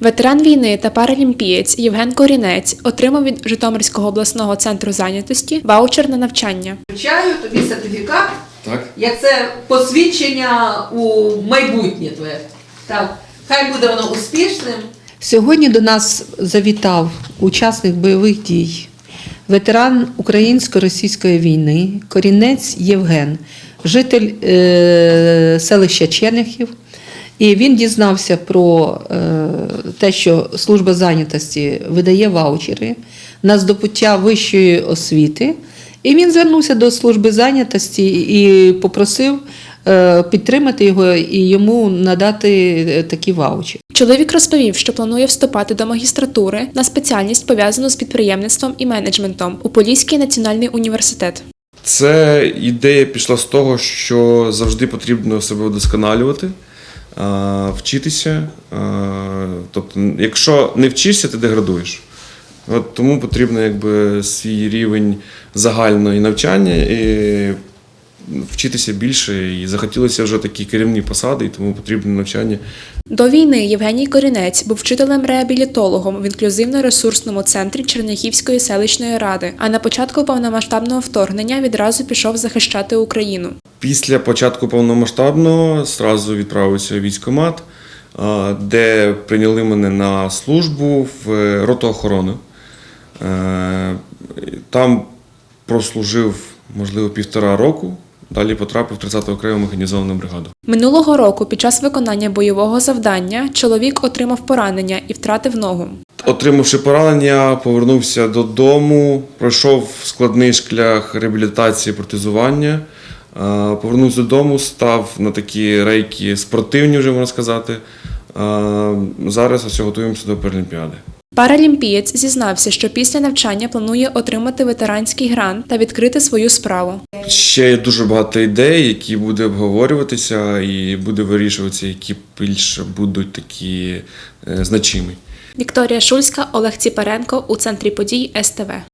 Ветеран війни та паралімпієць Євген Корінець отримав від Житомирського обласного центру зайнятості ваучер на навчання. Вручаю тобі сертифікат, Так. як це посвідчення у майбутнє твоє. Так, хай буде воно успішним. Сьогодні до нас завітав учасник бойових дій, ветеран українсько-російської війни, корінець Євген, житель е, селища Черняхів. І він дізнався про е, те, що служба зайнятості видає ваучери на здобуття вищої освіти. І він звернувся до служби зайнятості і попросив е, підтримати його і йому надати е, такі ваучери. Чоловік розповів, що планує вступати до магістратури на спеціальність пов'язану з підприємництвом і менеджментом у Поліський національний університет. Це ідея пішла з того, що завжди потрібно себе вдосконалювати, вчитися. Тобто, якщо не вчишся, ти деградуєш. От тому потрібно якби свій рівень загальної навчання і вчитися більше. І захотілося вже такі керівні посади, і тому потрібне навчання. До війни Євгеній Корінець був вчителем-реабілітологом в інклюзивно-ресурсному центрі Черняхівської селищної ради, а на початку повномасштабного вторгнення відразу пішов захищати Україну. Після початку повномасштабного зразу відправився у військкомат, де прийняли мене на службу в роту охорони. Е, Там прослужив, можливо, півтора року. Далі потрапив 30-ту окрему механізовану бригаду. Минулого року під час виконання бойового завдання чоловік отримав поранення і втратив ногу. Отримавши поранення, повернувся додому, пройшов складний шлях реабілітації протезування. Е, Повернувся додому, став на такі рейки спортивні, вже можна сказати. Е, Зараз ось готуємося до Паралімпіади. Паралімпієць зізнався, що після навчання планує отримати ветеранський грант та відкрити свою справу. Ще є дуже багато ідей, які буде обговорюватися і буде вирішуватися, які більше будуть такі е, значимі. Вікторія Шульська, Олег Ціпаренко у центрі подій СТВ.